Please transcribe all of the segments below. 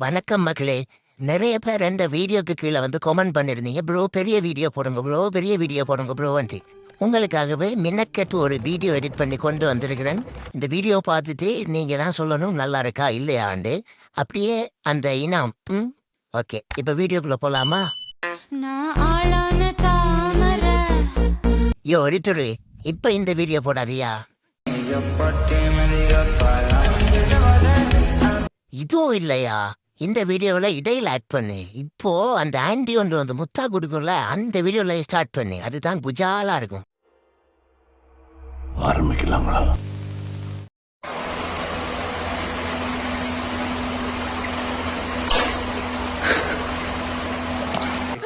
வணக்கம் மக்களே நிறைய பேர் இந்த வீடியோக்கு கீழே வந்து கமெண்ட் பண்ணிருந்தீங்க. ப்ரோ பெரிய வீடியோ போடுங்க ப்ரோ பெரிய வீடியோ போடுங்க ப்ரோன்ட்டு உங்களுக்காகவே மின்னக்கட்டு ஒரு வீடியோ எடிட் பண்ணி கொண்டு வந்திருக்கிறேன். இந்த வீடியோ பார்த்துட்டு நீங்கள் தான் சொல்லணும் நல்லா இருக்கா இல்லையாண்டு அப்படியே அந்த இனம் ம்? ஓகே இப்போ வீடியோக்குள்ளே போகலாமா நான் ஆளான தாமரை. யோ எடிட்டரு இப்போ இந்த வீடியோ போடாதியா? இதுவும் இல்லையா? இந்த வீடியோவில் இடையில ஆட் பண்ணு. இப்போ அந்த ஆன்டி ஒன்று வந்து முத்தா கொடுக்கும்ல அந்த வீடியோவில் ஸ்டார்ட் பண்ணு. அதுதான் குஜாலா இருக்கும். ஆரம்பிக்கலாங்களா?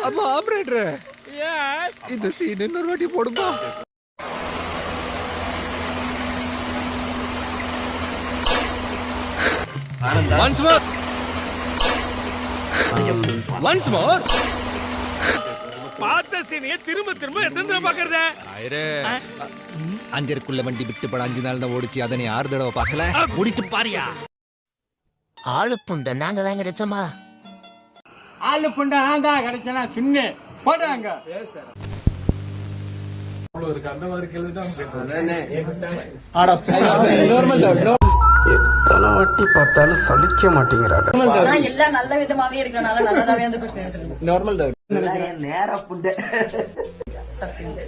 அம்மா ஆபரேட்டர் இந்த சீன் இன்னொரு வாட்டி போடுமா? ஒன்ஸ் மோர் ஒன்ஸ் மோர் பார்த்த சீனைய திரும்ப திரும்ப எத்தனை பாக்குறத அஞ்சருக்குள்ள வண்டி விட்டு படம் அஞ்சு நாள் தான் ஓடிச்சு. அதை நீ ஆறு தடவை பார்க்கல. முடிட்டு பாரியா. ஆளு புண்டை நாங்க தான் கிடைச்சோமா? ஆளு புண்டை நான் தான் கிடைச்சனா? சுண்ணு போடுறாங்க எத்தனை வாட்டி பார்த்தாலும் சலிக்க மாட்டேங்கிறாரு. எல்லாம் நல்ல விதமாவே இருக்கனால நல்லதாவே வந்து கொஸ்டின் எடுத்துருக்கேன் நார்மல் சத்தியம்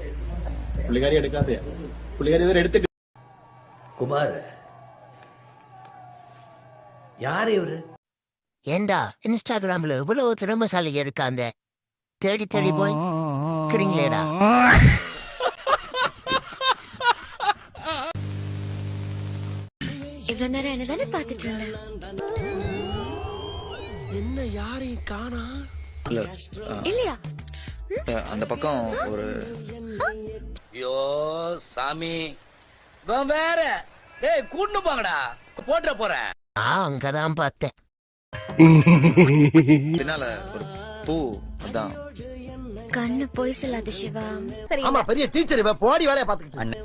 குமார் யார் இவரு? ஏண்டா இன்ஸ்டாகிராம்ல இவ்வளவு திறமசாலிங்க இருக்காங்க? தேடி தேடி போய் இருக்கிறீங்களேடா. இவ்வளவு நேரம் என்னதானே பாத்துட்டு இருந்தேன் என்ன யாரையும் காணா? இல்லையா? அந்த பக்கம் ஒரு ஐயோ சாமி. வேற. டேய் கூட்டு போங்கடா. போட்டுற போறேன் அங்கதான் பார்த்தேன். பின்னால ஒரு பூ அதான். கண்ணு போய் சொல்லாத சிவா. ஆமா பெரிய டீச்சர் இவ போடி வேலைய பாத்துக்கிட்டு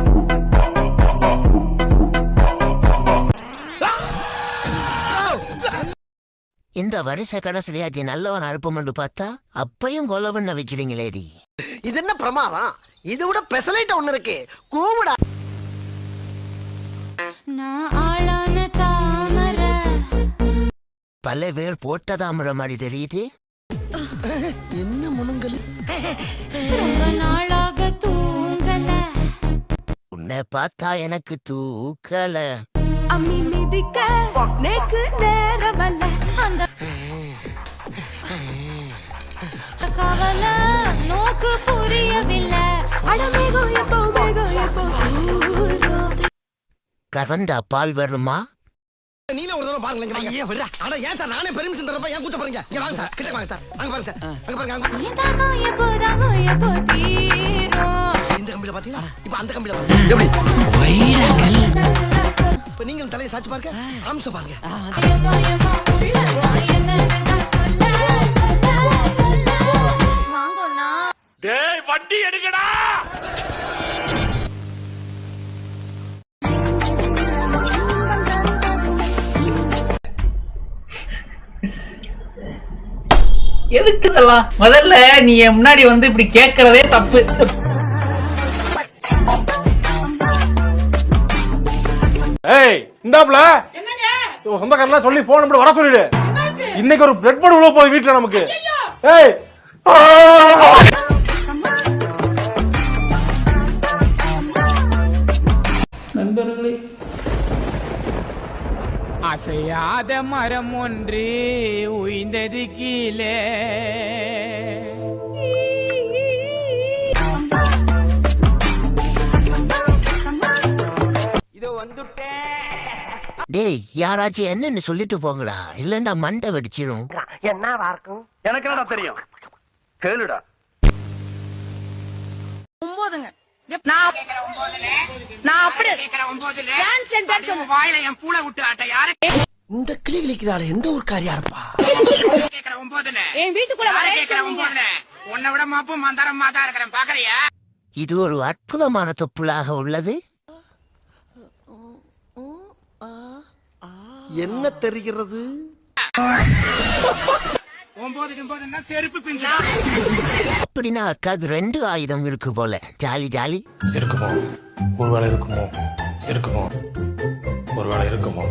இந்த வருஷ கடைசியாச்சு நல்லவன் அனுப்பமென்று பார்த்தா அப்பையும் கொலவண்ண வைக்கிறீங்களேடி இது என்ன பிரமாதம்? இது விட பெசலைட் ஒண்ணு இருக்கு. கூவுடா. தாமரை. பல பேர் போட்டதாமற மாதிரி தெரியுது. என்ன முனங்கல் ரொம்ப நாளாக தூங்கல உன்னை பார்த்தா எனக்கு தூக்கல. அம்மி மிதிக்க நேக்கு நேரமல்ல. அந்த கவலை நோக்கு புரியவில்லை. அடமேகம் எப்போ மேகம் எப்போ. கறந்தா பால் வருமா? நீல ஒரு தடவை பாருங்க ஐயா விடுறா. அட ஏன் சார்? நானே பெர்மிஷன் தரப்ப ஏன் கூச்ச போறீங்க இங்க வாங்க சார் கிட்ட வாங்க சார். அங்க பாருங்க சார். அங்க பாருங்க அங்க எப்போ தாகம் எப்போ இந்த கம்பியில பாத்தீங்களா? இப்ப அந்த கம்பியில பாருங்க. எப்படி? இப்ப நீங்க தலையை சாச்சு பாருங்க. அம்சம் பாருங்க. டேய் வண்டி எடுக்கடா. எதுக்கு இதெல்லாம்? முதல்ல நீ முன்னாடி வந்து இப்படி கேக்குறதே தப்பு. ஏய் இந்தாப்ல உன் சொந்தக்காரலாம் சொல்லி போன் நம்பர் வர சொல்லிடு. இன்னைக்கு ஒரு பிளட் போர்டு உள்ள போகுது வீட்டுல நமக்கு. ஏய்! நண்பர்களே. அசையாத மரம் ஒன்று உய்ந்தது கீழே. டேய் யாராச்சும் என்னன்னு சொல்லிட்டு போங்கடா. இல்லைன்னா மண்டை வெடிச்சிடும் எனக்கு என்னடா தெரியும்? கேளுடா. ஒன்பதுங்க நான் நான் அப்படி டான்ஸ் அண்ட் டான்ஸ் இந்த கிளி கிளிக்கிறாள் எந்த ஒரு காரியா இருப்பா என் வீட்டுக்குள்ள வரேன்னு சொன்னீங்க. இது ஒரு அற்புதமான தொப்புளாக உள்ளது. என்ன தெரிகிறது? அப்படின்னா அக்காது ரெண்டு ஆயுதம் இருக்கு போல. Jolly jolly. இருக்குமோ? ஒருவேளை இருக்குமோ? இருக்குமோ? ஒருவேளை இருக்குமோ?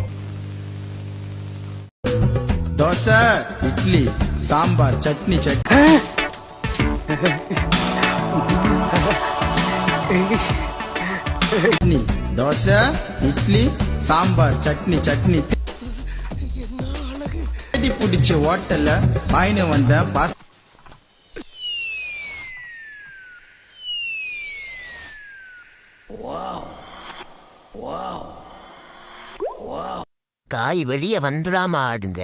தோசை இட்லி சாம்பார் சட்னி சட்னி. சட்னி தோசை இட்லி சாம்பார் சட்னி சட்னி. தேடி பிடிச்ச ஹோட்டல்ல வாங்கினு வந்த பாஸ் காய் வெளியே வந்துடாம ஆடுங்க.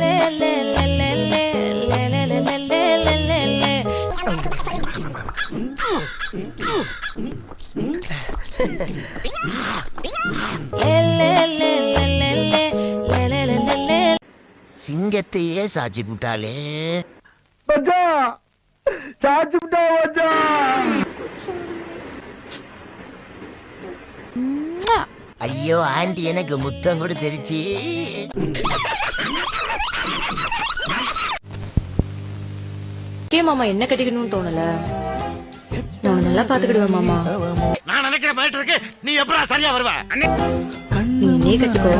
லே லே சிங்கத்தையே சாட்சி விட்டாளே ஐயோ ஆண்டி எனக்கு முத்தம் கூட தெரிச்சு ஏ மாமா என்ன கட்டிக்கணும்னு தோணல? நான் நல்லா பாத்துக்கிடுவேன் மாமா. நான் நினைக்கிற மாதிரி இருக்கு. நீ எப்படா சரியா வருவ? நீ கட்டிக்கோ.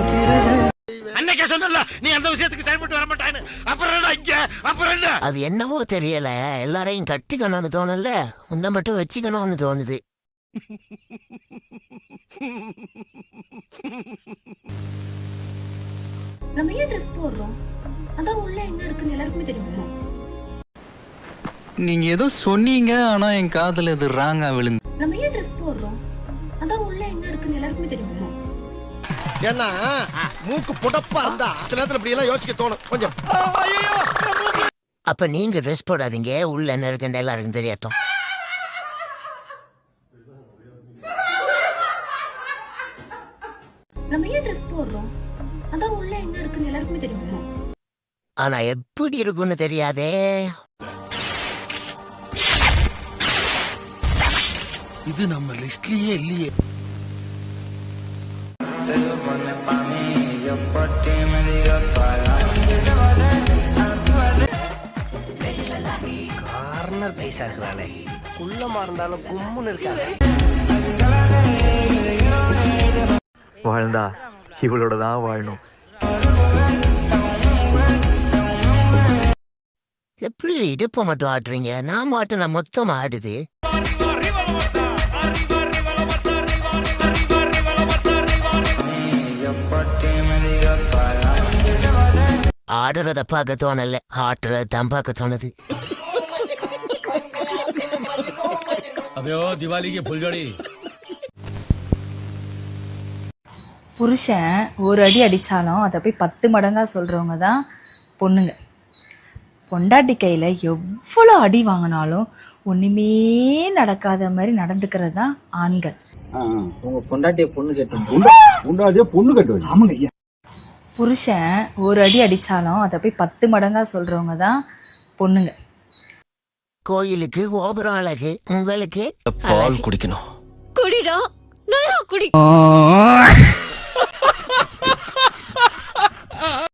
அன்னைக்கே சொன்னல நீ அந்த விஷயத்துக்கு செயல்பட்டு வர மாட்டான்னு. அப்புறம் என்ன இங்க? அப்புறம் என்ன? அது என்னவோ தெரியல. எல்லாரையும் கட்டிக்கணும்னு தோணல உன்னை மட்டும் வச்சுக்கணும்னு தோணுது. நம்ம ஏன் ட்ரெஸ் போடுறோம்? அதான் உள்ள என்ன இருக்குன்னு எல்லாருக்குமே தெரியுமா? நீங்க ஏதோ சொன்னீங்க ஆனா என் காதுல இது ராங்கா விழுந்து ஏன்னா மூக்கு புடப்பா இருந்தா சில நேரத்துல இப்படி எல்லாம் யோசிக்க தோணும். கொஞ்சம். அப்ப நீங்க ட்ரெஸ் போடாதீங்க. உள்ள என்ன இருக்குன்னு எல்லாருக்கும் தெரியட்டும். நம்ம ஏன் ட்ரெஸ் போடுறோம்? அதான் உள்ள என்ன இருக்குன்னு எல்லாருக்குமே தெரியுமா? ஆனா எப்படி இருக்கும்னு தெரியாதே. இது நம்ம லிஸ்ட்லயே இல்லையே. கார்னர் பைசா இருக்கிறாளே. குள்ளமா இருந்தாலும் கும்முன்னு இருக்காங்க. வாழ்ந்தா இவளோட தான் வாழணும். எப்படி இடுப்ப மட்டும் ஆடுறீங்க நான் மாட்டின மொத்தம் ஆடுது. ஆடுறத பார்க்க தோணல ஆட்டுறத தான் பார்க்க தோணுது. புருஷன் ஒரு அடி அடித்தாலும் அதை போய் பத்து மடங்கா சொல்கிறவங்க தான் பொண்ணுங்க. பொண்டாட்டி கையில் எவ்வளோ அடி வாங்கினாலும் ஒன்றுமே நடக்காத மாதிரி நடந்துக்கிறது தான் ஆண்கள். உங்க பொண்டாட்டிய பொண்ணு கேட்டு பொண்டாட்டிய பொண்ணு கட்டு புருஷன் ஒரு அடி அடித்தாலும் அதை போய் பத்து மடங்கா சொல்கிறவங்க தான் பொண்ணுங்க. கோயிலுக்கு கோபுரம் அழகு உங்களுக்கு பால் குடிக்கணும். குடிடா நல்லா குடி.